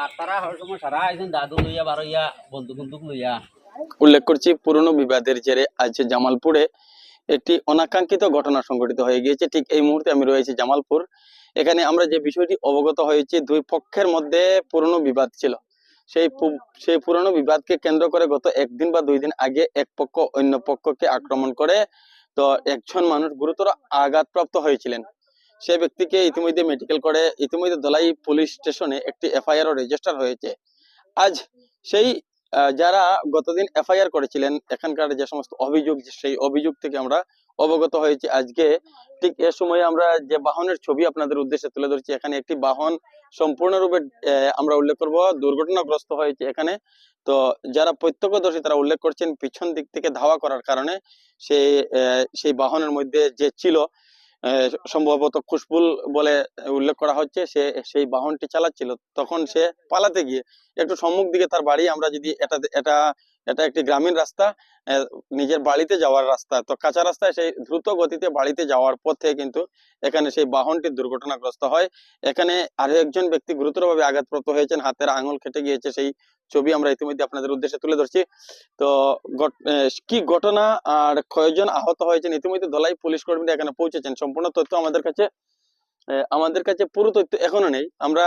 আর তারা হর সময় সারা আইছেন দাদু লইয়া বারো ইয়া বন্দুক বন্দুক লইয়া। উল্লেখ করছি পুরনো বিবাদের জেরে আজ জামালপুরে একটি অনাকাঙ্ক্ষিত ঘটনা সংঘটিত হয়ে গিয়েছে। ঠিক এই মুহূর্তে আমি রয়েছি জামালপুর। এখানে আমরা যে বিষয়টি অবগত হয়েছি দুই পক্ষের মধ্যে পুরনো বিবাদ ছিল। সেই সেই পুরনো বিবাদকে কেন্দ্র করে গত একদিন বা দুই দিন আগে এক পক্ষ অন্য পক্ষকে আক্রমণ করে, তো একজন মানুষ গুরুতর আঘাতপ্রাপ্ত হয়েছিলেন। সে ব্যক্তিকে ইতিমধ্যে মেডিকেল করে, ইতিমধ্যে দলাই পুলিশ স্টেশনে একটি এফআইআর রেজিস্টার হয়েছে। আজ সেই যারা গতদিন এফআইআর করেছিলেন, এখানকার যে সমস্ত অভিযোগ সেই অভিযোগ থেকে আমরা অবগত হয়েছি। আজকে ঠিক এ সময় আমরা যে বাহনের ছবি আপনাদের উদ্দেশ্যে তুলে ধরছি, এখানে একটি বাহন সম্পূর্ণরূপে আমরা উল্লেখ করব, দুর্ঘটনাগ্রস্ত হয়েছে এখানে। তো যারা প্রত্যক্ষদর্শী তারা উল্লেখ করছেন পিছন দিক থেকে ধাওয়া করার কারণে সেই সেই বাহনের মধ্যে যে ছিল সম্ভবত খুশবুল বলে উল্লেখ করা হচ্ছে, সে সেই বাহনটি চালাচ্ছিল। তখন সে পালাতে গিয়ে একটু সম্মুখ দিকে তার বাড়ি, আমরা যদি এটা এটা এটা একটি গ্রামীণ রাস্তা নিজের বাড়িতে যাওয়ার রাস্তা। তো কাঁচা রাস্তায় সেই দ্রুত গতিতে বাড়িতে যাওয়ার পথে কিন্তু এখানে সেই বাহনটি দুর্ঘটনাগ্রস্ত হয়। এখানে আরও একজন ব্যক্তি গুরুতরভাবে আঘাতপ্রাপ্ত হয়েছেন, হাতের আঙুল কেটে গিয়েছে, সেই ছবি আমরা ইতিমধ্যে আপনাদের উদ্দেশ্যে তুলে ধরছি। তো কি ঘটনা আর কয়জন আহত হয়েছেন ইতিমধ্যে দলাই পুলিশ কর্মীরা এখানে পৌঁছেছেন? সম্পূর্ণ তথ্য আমাদের কাছে আমাদের কাছে পুরো তথ্য এখনও নেই। আমরা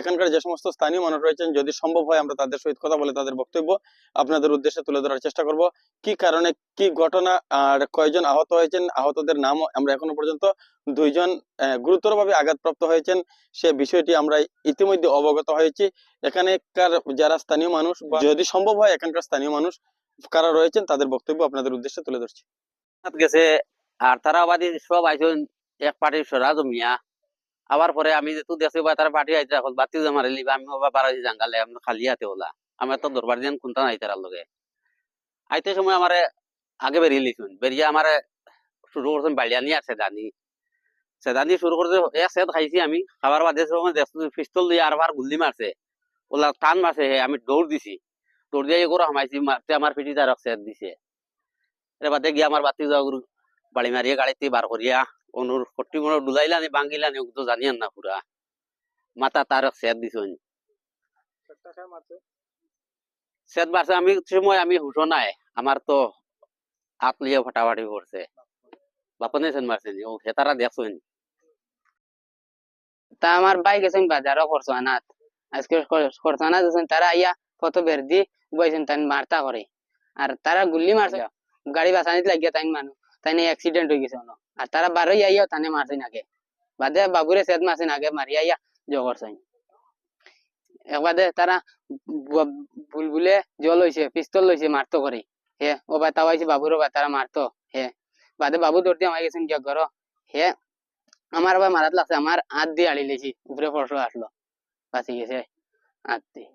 এখানকার যে সমস্ত স্থানীয় মানুষ রয়েছেন, যদি সম্ভব হয় আমরা তাদের সহিত কথা বলে তাদের বক্তব্য আপনাদের উদ্দেশ্যে তুলে ধরার চেষ্টা করব। কি কারণে কি ঘটনা আর কয়জন আহত হয়েছেন, আহতদের নাম আমরা এখনও পর্যন্ত দুইজন গুরুতরভাবে আঘাতপ্রাপ্ত হয়েছেন, সে বিষয়টি আমরা ইতিমধ্যে অবগত হয়েছি। এখানকার যারা স্থানীয় মানুষ বা যদি সম্ভব হয় এখানকার স্থানীয় মানুষ কারা রয়েছেন তাদের বক্তব্য আপনাদের উদ্দেশ্যে তুলে ধরছি। গেছে, আর তারা বাদী সব আইছেন এক পার্টির সরা জমিয়া আবার পরে আমি যেহেতু বা তারা পার্টি আইতে এখন বাতি জমা রেলি আমি বাবা বাড়াই জাঙ্গালে, আমি খালি হাতে ওলা আমি তো দরবার দিন কোনটা নাই তার লগে। আইতে সময় আমারে আগে বেরিয়ে লিখুন বেরিয়ে আমারে শুরু করছেন বালিয়ানি আর সেদানি। সেদানি শুরু করতে এক সেদ খাইছি আমি। খাবার বাদে পিস্তল দিয়ে আর বার গুল্লি মারছে ওলা টান মারছে আমি দৌড় দিছি। দৌড় দিয়ে করে হামাইছি মারতে আমার পিঠি তার সেদ দিছে। এর বাদে গিয়ে আমার বাতি যাওয়ার বাড়ি মারিয়ে গাড়িতে বার করিয়া অনুর ফটি মনে ডুলাইলানি বাঙ্গিলানি ও তো জানিয়ান না পুরা মাথা তার সেদ দিছুন সেদ বাড়ছে আমি সময় আমি হুশো নাই আমার তো হাত লিয়ে ফাটাফাটি করছে বাপনে সেন মারছে নি, ও হেতারা দেখছুন তা আমার ভাই গেছেন বাজারও করছ আনাত আজকে করছ আনাত তারা আইয়া কত বের দি বইছেন তাই মারতা করে আর তারা গুল্লি মারছে গাড়ি বাঁচানিত লাগিয়া তাই মানুষ তাই অ্যাক্সিডেন্ট হয়ে গেছে অন্য আর তারা বারোই আইয়া তানে মারছে নাকি বাদে বাবুরে সেদ মারছে নাকি মারি আইয়া জো করছে একবাদে তারা বুলবুলে জল লইছে পিস্তল লইছে মারতো করে হে ও বা তাও আইছে বাবুরও বা তারা মারতো হে। বাদে বাবু দৌড় দিয়ে গেছেন গিয়া ঘর হে আমার আবার মারাত লাগছে আমার হাত দিয়ে আড়ি লেছি উপরে ফসল আসলো বাঁচি গেছে হাত দিয়ে